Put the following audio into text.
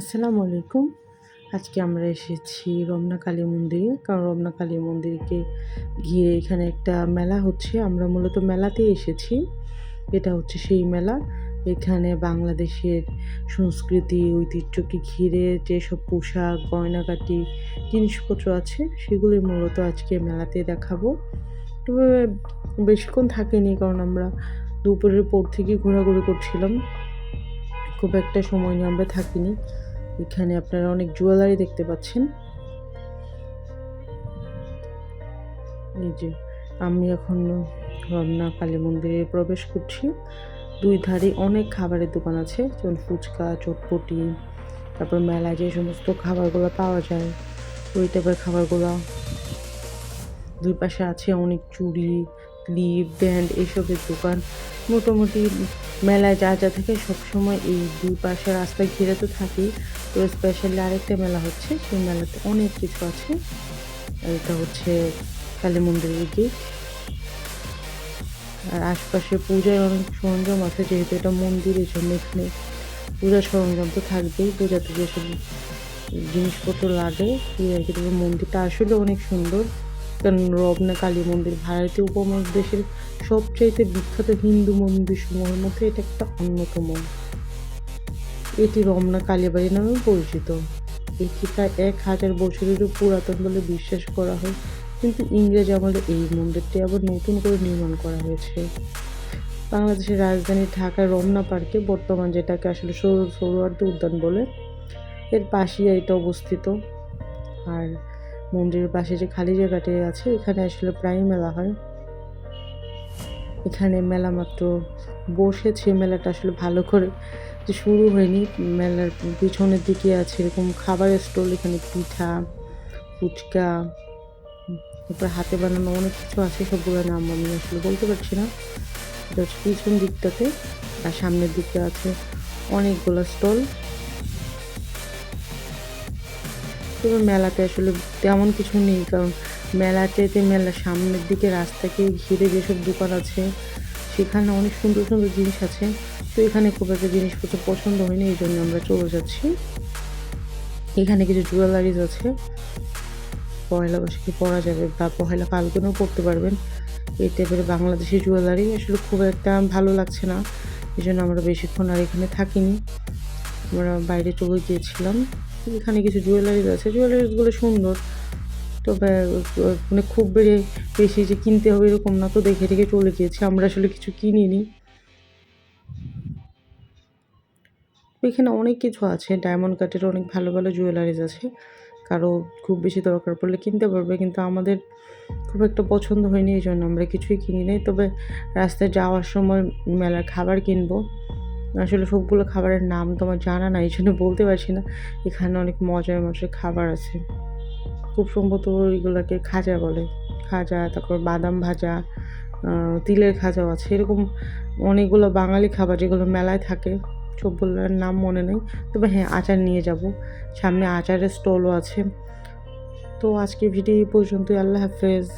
আসসালামু আলাইকুম। আজকে আমরা এসেছি রমনা কালী মন্দিরে, কারণ রমনা কালী মন্দিরকে ঘিরে এখানে একটা মেলা হচ্ছে। আমরা মূলত মেলাতে এসেছি। এটা হচ্ছে সেই মেলা। এখানে বাংলাদেশের সংস্কৃতি, ঐতিহ্যকে ঘিরে যেসব পোশাক গয়নাকাটি জিনিসপত্র আছে সেগুলি মূলত আজকে মেলাতে দেখাবো। তবে বেশিক্ষণ থাকেনি, কারণ আমরা দুপুরের পর থেকে ঘোরাঘুরি করছিলাম। খুব একটা সময় নিয়ে আমরা থাকিনি। এখানে আপনারা অনেক জুয়েলারি দেখতে পাচ্ছেন। এই যে, আমি এখন রমনা কালী মন্দিরে প্রবেশ করছি। দুই ধারে অনেক খাবারের দোকান আছে, যেমন ফুচকা, চটপটি, তারপর মেলায় যে সমস্ত খাবারগুলো পাওয়া যায়, ওই টাইপের খাবারগুলো। দুই পাশে আছে অনেক চুড়ি ক্লিপ ব্যান্ড এইসবের দোকান। মোটামুটি মেলায় যা যা থাকে সবসময় এই দুই পাশে রাস্তা ঘিরে তো থাকি তো স্পেশালি আরেকটা মেলা হচ্ছে, সেই মেলাতে অনেক কিছু আছে। এটা হচ্ছে কালী মন্দিরের গেট আর আশপাশে পূজার অনেক সরঞ্জাম আছে, যেহেতু এটা মন্দির এই জন্য এখানে পূজার সরঞ্জাম তো থাকবেই। পূজাতে যেসব জিনিসপত্র লাগে আর কি মন্দিরটা আসলে অনেক সুন্দর। কারণ রবনা কালী মন্দির? ভারতীয় উপমহাদেশের সবচাইতে বিখ্যাত হিন্দু মন্দির সমূহের মধ্যে এটা একটা অন্যতম। এটি রমনা কালীবাড়ি নামেও পরিচিত। এটি প্রায় এক হাজার বছরেরও পুরাতন বলে বিশ্বাস করা হয়। কিন্তু ইংরেজ আমলে এই মন্দিরটি আবার নতুন করে নির্মাণ করা হয়েছে। বাংলাদেশের রাজধানী ঢাকার রমনা পার্কে বর্তমান যেটাকে আসলে সৌর সৌরওয়ার্দী উদ্যান বলে, এর পাশেই এটা অবস্থিত। আর মন্দিরের পাশে যে খালি জায়গাটি আছে, এখানে আসলে প্রায় মেলা হয়। এখানে মেলা মাত্র বসেছে, মেলাটা আসলে ভালো করে যে শুরু হয়নি। মেলার পিছনের দিকে আছে এরকম খাবারের স্টল, এখানে পিঠা, ফুচকা, তারপর হাতে বানানো অনেক কিছু আছে, সবগুলোর নাম আমি আসলে বলতে পারছি না। পিছন দিকটাতে আর সামনের দিকে আছে অনেকগুলো স্টল। তবে মেলাতে আসলে তেমন কিছু নেই, কারণ মেলাতে যে মেলার সামনের দিকে রাস্তাকে ঘিরে যেসব দোকান আছে, সেখানে অনেক সুন্দর সুন্দর জিনিস আছে। তো এখানে খুব একটা জিনিসপত্র পছন্দ হয়নি, এই জন্য আমরা চলে যাচ্ছি। এখানে কিছু জুয়েলারিজ আছে। পয়লা বৈশাখে পরা যাবে বা পয়লা ফাল্গুনেও পরতে পারবেন। এই টাইপের বাংলাদেশি জুয়েলারি আসলে খুব একটা ভালো লাগছে না। এই জন্য আমরা বেশিক্ষণ আর এখানে থাকিনি। আমরা বাইরে চলে গিয়েছিলাম। এখানে কিছু জুয়েলারিজ আছে জুয়েলারিজগুলো সুন্দর। তবে মানে খুব বেড়ে বেশি যে কিনতে হবে এরকম না, তো দেখে দেখে চলে গিয়েছি। আমরা আসলে কিছু কিনিনি। এখানে অনেক কিছু আছে। ডায়মন্ড কাটের অনেক ভালো ভালো জুয়েলারিজ আছে। কারও খুব বেশি দরকার পড়লে কিনতে পারবে, কিন্তু আমাদের খুব একটা পছন্দ হয়নি, এই জন্য আমরা কিছুই কিনি নাই তবে রাস্তায় যাওয়ার সময় মেলার খাবার কিনবো। আসলে সবগুলো খাবারের নাম তো আমার জানা না এই জন্য বলতে পারছি না। এখানে অনেক মজার মজার খাবার আছে। খুব সম্ভবত ওইগুলোকে খাজা বলে। খাজা, তারপর বাদাম ভাজা তিলের খাজাও আছে। এরকম অনেকগুলো বাঙালি খাবার যেগুলো মেলায় থাকে, সবগুলোর নাম মনে নেই। তবে হ্যাঁ আচার নিয়ে যাব। সামনে আচারের স্টলও আছে। তো আজকে ভিডিও পর্যন্তই। আল্লাহ হাফেজ।